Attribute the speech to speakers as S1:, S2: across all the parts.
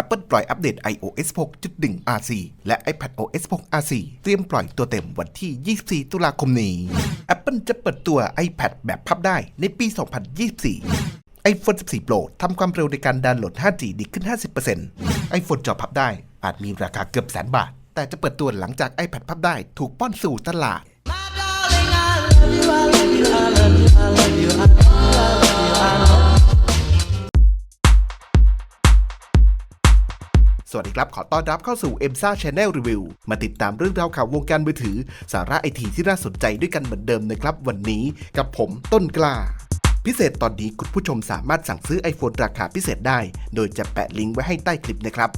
S1: Apple ปล่อยอัปเดต iOS 6.1 RC และ iPadOS 6 RC เตรียมปล่อยตัวเต็มวันที่ 24 ตุลาคมนี้ Apple จะเปิดตัว iPad แบบพับได้ในปี 2024 iPhone 14 Pro ทำความเร็วในการดาวน์โหลด 5G ดีขึ้น 50% iPhone จอพับได้ อาจมีราคาเกือบแสนบาท แต่จะเปิดตัวหลังจาก iPad พับได้ถูกป้อนสู่ตลาด
S2: My darling, I love you, I love you, I love you, I love you,
S1: สวัสดีครับ ขอต้อนรับเข้าสู่ e m s a Channel Review มาติดตามเรื่องราวข่าววงการมือถือ สาระไอทีที่น่าสนใจด้วยกันเหมือนเดิมนะครับ วันนี้กับผมต้นกล้า พิเศษตอนนี้คุณผู้ชมสามารถสั่งซื้อ iPhone ราคาพิเศษได้ โดยจะแปะลิงก์ไว้ให้ใต้คลิปนะครับ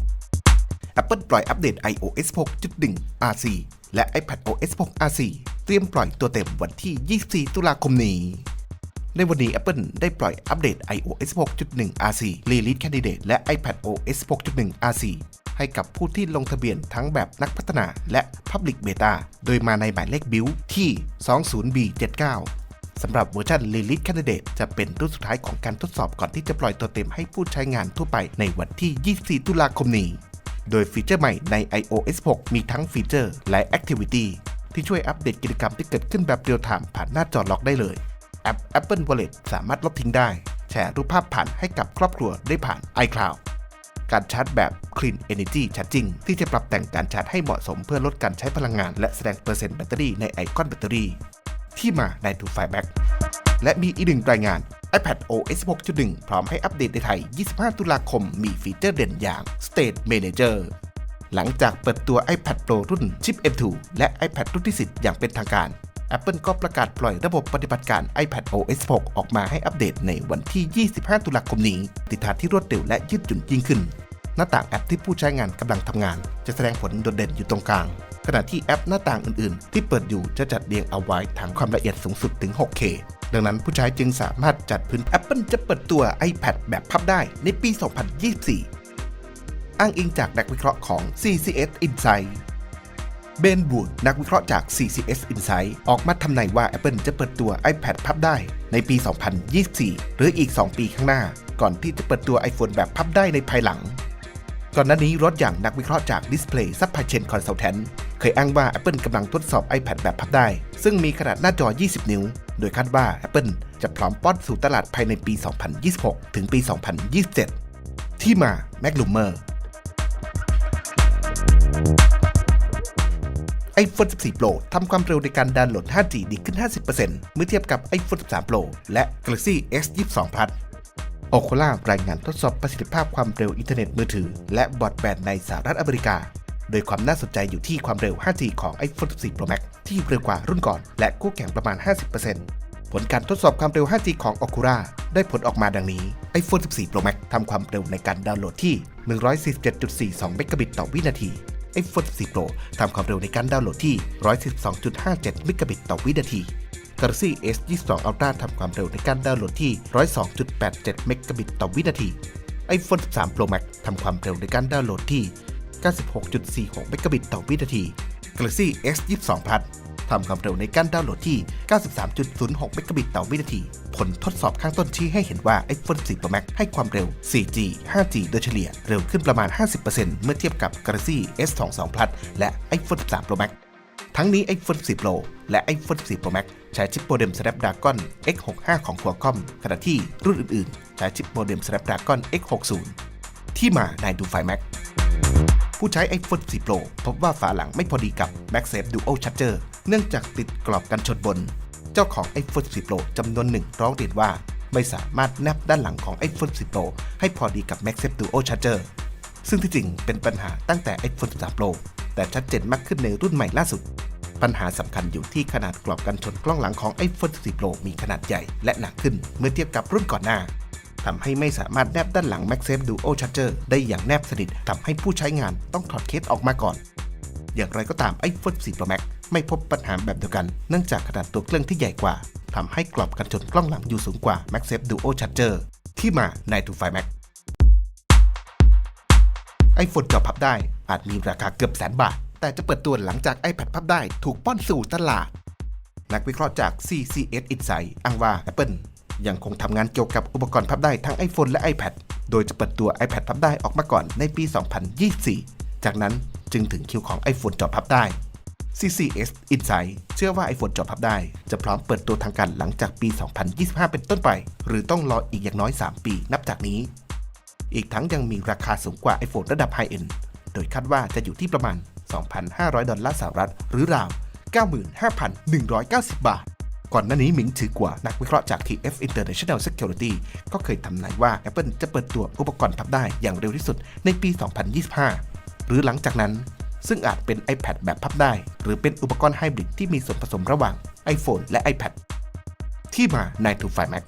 S1: Apple ปล่อยอัปเดต iOS 6.1 RC และ iPadOS 6 RC เตรียมปล่อยตัวเต็มวันที่ 24 ตุลาคมนี้ ในวันนี้ Apple ได้ปล่อยอัปเดต iOS 6.1 RC Release Candidate และ iPadOS 6.1 RC ให้กับผู้ที่ลงทะเบียนทั้งแบบนักพัฒนาและ Public Beta โดยมาในหมายเลขบิลที่ 20B79 สำหรับเวอร์ชัน Release Candidate จะเป็นรุ่นสุดท้ายของการทดสอบก่อนที่จะปล่อยตัวเต็มให้ผู้ใช้งานทั่วไปในวันที่ 24 ตุลาคมนี้ โดยฟีเจอร์ใหม่ใน iOS 6 มีทั้งฟีเจอร์และ Activity ที่ช่วยอัปเดตกิจกรรมที่เกิดขึ้นแบบเรียลไทม์ผ่านหน้าจอล็อกได้เลย แอป Apple Wallet สามารถลบทิ้งได้ แชร์รูปภาพผ่านให้กับครอบครัวได้ผ่าน iCloud การชาร์จแบบ Clean Energy Charging ที่จะปรับแต่งการชาร์จให้เหมาะสมเพื่อลดการใช้พลังงาน และแสดงเปอร์เซ็นต์แบตเตอรี่ในไอคอนแบตเตอรี่ ที่มาใน To f i Back และมีอีกหนึ่งรายงาน iPad OS 6.1 พร้อมให้อัปเดตในไทย 25 ตุลาคม มีฟีเจอร์เด่นอย่าง State Manager หลังจากเปิดตัว iPad Pro รุ่น Chip M2 และ iPad รุ่นที่ 10 อย่างเป็นทางการ Apple ก็ประกาศปล่อยระบบปฏิบัติการ iPad OS 6 ออกมาให้อัปเดตในวันที่ 25 ตุลาคมนี้ ติดทางที่รวดเร็วและยืดหยุ่นยิ่งขึ้น หน้าต่างแอปที่ผู้ใช้งานกำลังทำงาน จะแสดงผลโดดเด่นอยู่ตรงกลาง ขณะที่แอปหน้าต่างอื่นๆ ที่เปิดอยู่จะจัดเรียงเอาไว้ทางความละเอียดสูงสุดถึง 6K ดังนั้นผู้ใช้จึงสามารถจัดพื้น Apple จะเปิดตัว iPad แบบพับได้ในปี 2024 อ้างอิงจากนักวิเคราะห์ของ CCS Insight เบนบูดนักวิเคราะห์จาก CCS Insight ออกมาทำนายว่า Apple จะเปิดตัว iPad พับได้ในปี 2024 หรืออีก 2 ปีข้างหน้า ก่อนที่จะเปิดตัว iPhone แบบพับได้ในภายหลัง ก่อนหน้านี้รถอย่างนักวิเคราะห์จาก Display Supply Chain Consultant เคยอ้างว่า Apple กำลังทดสอบ iPad แบบพับได้ ซึ่งมีขนาดหน้าจอ 20 นิ้ว โดยคาดว่า Apple จะพร้อมป้อนสู่ตลาดภายในปี 2026 ถึงปี 2027 ที่มา m a c l u m e r iPhone 14 Pro ทำความเร็วในการดาวน์โหลด 5G ดีขึ้น 50%เมื่อเทียบกับ iPhone 13 Pro และ Galaxy S22 Plus โอโคล่ารายงานทดสอบประสิทธิภาพความเร็วอินเทอร์เน็ตมือถือ และบอดแบนด์ในสหรัฐอเมริกา โดยความน่าสนใจอยู่ที่ความเร็ว 5G ของ iPhone 14 Pro Max ที่เร็วกว่ารุ่นก่อน และคู่แข่งประมาณ 50%ผลการทดสอบความเร็ว 5G ของ Oculus ได้ผลออกมาดังนี้ iPhone 14 Pro Max ทำความเร็วในการดาวน์โหลดที่ 147.42 เมกะบิตต่อวินาที iPhone 14 Pro ทำความเร็วในการดาวน์โหลดที่ 112.57เมกะบิตต่อวินาที Galaxy S22 Ultra ทำความเร็วในการดาวน์โหลดที่ 102.87 เมกะบิตต่อวินาที iPhone 13 Pro Max ทำความเร็วในการดาวน์โหลดที่ 96.46 เมกะบิตต่อวินาที Galaxy S22 Plus ทำความเร็วในการดาวน์โหลดที่ 93.06 เมกะบิตต่อวินาที ผลทดสอบข้างต้นชี้ให้เห็นว่า iPhone 14 Pro Max ให้ความเร็ว 4G 5G โดยเฉลี่ยเร็วขึ้นประมาณ 50%เมื่อเทียบกับ Galaxy S22 Plus และ iPhone 13 Pro Max ทั้งนี้ iPhone 14 Pro และ iPhone 14 Pro Max ใช้ชิปโมเด็ม Snapdragon X65 ของ Qualcomm ขณะที่รุ่นอื่นๆ ใช้ชิปโมเด็ม Snapdragon X60 ที่มาในดูไฟ Max ผู้ใช้ iPhone 14 Pro พบว่าฝาหลังไม่พอดีกับ MagSafe Dual Charger เนื่องจากติดกรอบกันชนบน เจ้าของ iPhone 14 Pro จำนวนหนึ่งร้องเรียนว่า ไม่สามารถแนบด้านหลังของ iPhone 14 Pro ให้พอดีกับ MagSafe Dual Charger ซึ่งที่จริงเป็นปัญหาตั้งแต่ iPhone 13 Pro แต่ชัดเจนมากขึ้นในรุ่นใหม่ล่าสุด ปัญหาสำคัญอยู่ที่ขนาดกรอบกันชนกล้องหลังของ iPhone 14 Pro มีขนาดใหญ่และหนักขึ้นเมื่อเทียบกับรุ่นก่อนหน้าทำให้ไม่สามารถแนบด้านหลัง MagSafe Dual Charger ได้อย่างแนบสนิททำให้ผู้ใช้งานต้องถอดเคสออกมาก่อน อย่างไรก็ตาม iPhone 14 Pro Max ไม่พบปัญหาแบบเดียวกัน เนื่องจากขนาดตัวเครื่องที่ใหญ่กว่าทำให้กรอบกันชนกล้องหลังอยู่สูงกว่า MagSafe Dual Charger ที่มาใน To Find Max iPhone จอพับได้อาจมีราคาเกือบแสนบาท แต่จะเปิดตัวหลังจาก iPad พับได้ถูกป้อนสู่ตลาด นักวิเคราะห์จาก CCS Insight อ้างว่า Apple ยังคงทำงานเกี่ยวกับอุปกรณ์พับได้ทั้ง iPhone และ iPad โดยจะเปิดตัว iPad พับได้ออกมาก่อนในปี 2024 จากนั้นจึงถึงคิวของ iPhone จอพับได้ CCS Insight เชื่อว่า iPhone จอพับได้ จะพร้อมเปิดตัวทางการหลังจากปี 2025 เป็นต้นไป หรือต้องรออีกอย่างน้อย 3 ปีนับจากนี้ อีกทั้งยังมีราคาสูงกว่า iPhone ระดับไฮเอ็นโดยคาดว่าจะอยู่ที่ประมาณ 2,500 ดอลลาร์สหรัฐ หรือราว 95,190 บาท ก่อนหน้านี้หมิงถือกว่านักวิเคราะห์จาก TF International Security ก็เคยทำนายว่า Apple จะเปิดตัวอุปกรณ์พับได้อย่างเร็วที่สุดในปี 2025 หรือหลังจากนั้น ซึ่งอาจเป็น iPad แบบพับได้ หรือเป็นอุปกรณ์ไฮบริดที่มีส่วนผสมระหว่าง iPhone และ iPad ที่มา9 to 5 Mac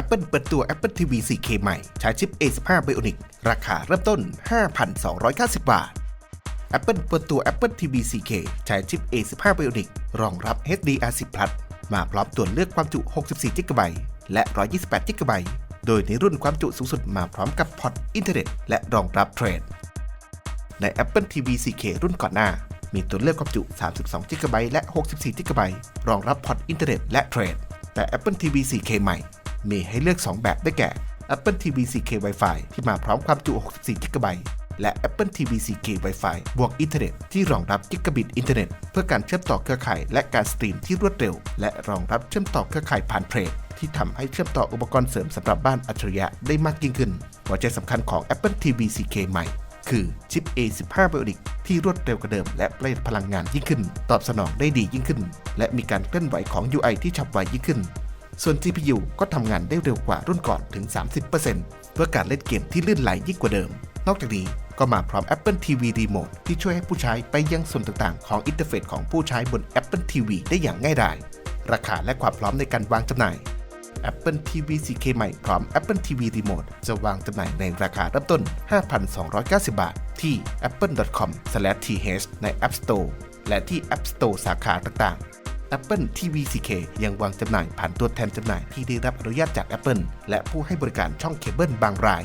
S1: Apple เปิดตัว Apple TV 4K ใหม่ ใช้ชิป A15 Bionic ราคาเริ่มต้น 5,290 บาท Apple เปิดตัว Apple TV 4K ใช้ชิป A15 Bionic รองรับ HDR10 Plus มาพร้อมตัวเลือกความจุ 64 GB และ 128 GB โดยในรุ่นความจุสูงสุดมาพร้อมกับพอร์ตอินเทอร์เน็ตและรองรับเทรดใน Apple TV 4K รุ่นก่อนหน้า มีตัวเลือกความจุ 32 GB และ 64 GB รองรับพอร์ตอินเทอร์เน็ตและเทรดแต่ Apple TV 4K ใหม่ มีให้เลือก 2 แบบได้แก่ Apple TV 4K Wi-Fi ที่มาพร้อมความจุ 64 GB และ Apple TV 4K Wi-Fi บวกอินเทอร์เน็ตที่รองรับกิกะบิตอินเทอร์เน็ตเพื่อการเชื่อมต่อเครือข่ายและการสตรีมที่รวดเร็ว และรองรับเชื่อมต่อเครือข่ายผ่านเพลท ที่ทำให้เชื่อมต่ออุปกรณ์เสริมสำหรับบ้านอัจฉริยะได้มากยิ่งขึ้น หัวใจสำคัญของ Apple TV 4K ใหม่ คือชิป A15 Bionic ที่รวดเร็วกว่าเดิม และประหยัดพลังงานยิ่งขึ้น ตอบสนองได้ดียิ่งขึ้น และมีการเคลื่อนไหวของ UI ที่ฉับไวยิ่งขึ้น ส่วน GPU ก็ทำงานได้เร็วกว่ารุ่นก่อนถึง 30%เพื่อการเล่นเกมที่ลื่นไหลยิ่งกว่าเดิม นอกจากนี้ก็มาพร้อม Apple TV Remote ที่ช่วยให้ผู้ใช้ไปยังส่วนต่างๆ ของอินเทอร์เฟซของผู้ใช้บน Apple TV ได้อย่างง่ายดาย ราคาและความพร้อมในการวางจำหน่าย Apple TV 4K ใหม่พร้อม Apple TV Remote จะวางจำหน่ายในราคาเริ่มต้น 5,290 บาท ที่ apple.com/th ใน App Store และที่ App Store สาขาต่างๆ Apple TV 4K ยังวางจำหน่ายผ่านตัวแทนจำหน่ายที่ได้รับอนุญาตจาก Apple และผู้ให้บริการช่องเคเบิลบางราย